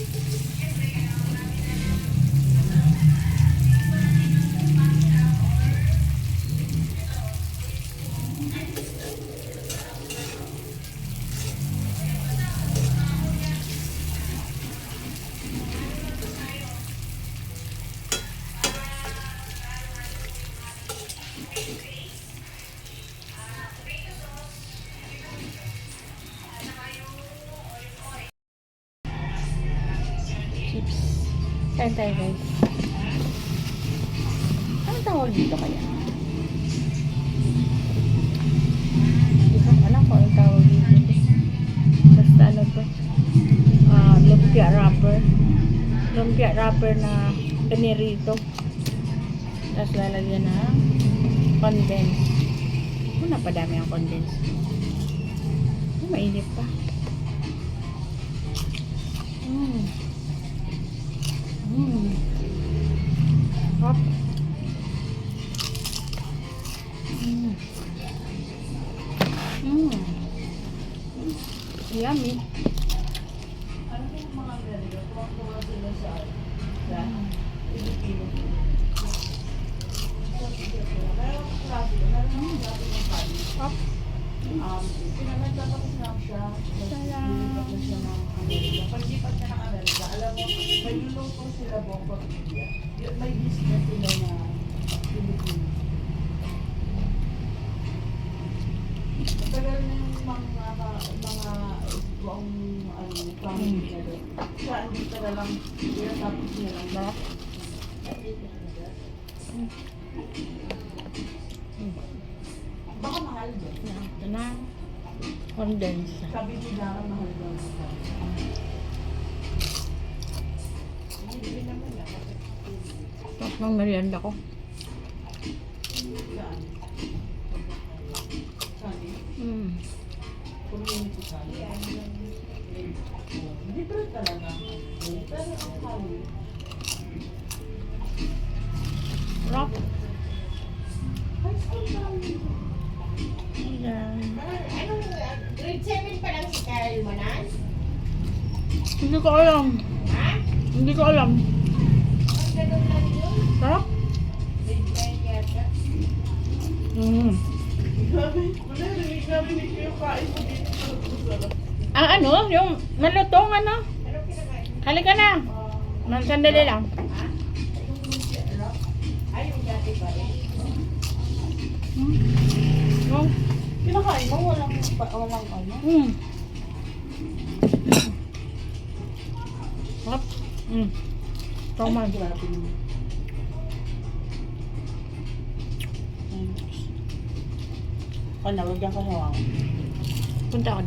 Okay. Chips. Kain tayo guys. Anong tawag dito kaya? Hindi ko alam kung anong tawag dito. Basta ano to. Ah, lumpia wrapper. Lumpia wrapper na pinirito. Tapos lalagyan ng condense. Ano napadami ang condense? Mainit pa. Mm. Mm. Hot. Mm. Mm. Yummy. Ano yung mga ganito? Tuwang-tuwa sila sa Pilipino. Meron klase, meron klase ng. Hot. Um, pinanagtatapos lang siya. Salam. Nilipat na siya ng Amerika. Paglipat niya ng Amerika, alam mo, may luluto sila buong pamilya. May business sila na Pilipino. Matagal na yung mga mga buong ano, family niya doon. Siya, hindi ka na lang, kaya tapos niya lang. Mahal doon. Ito na. Condense. Sabi ni Dara, mahal daw. Tapos ng merienda ko. Mm. Hindi talaga. Pero ang college. Hindi ko alam. Hindi ko alam. Sarap. Grade 9 yata. Mm. Ang ano, yung malutong ano. Halika na. Man, sandali lang. Mm. Oh. Kinakain mo, walang, walang ano. Mm. lắm. Ừ. Rau măng Con nào cho cái hoàng Con chào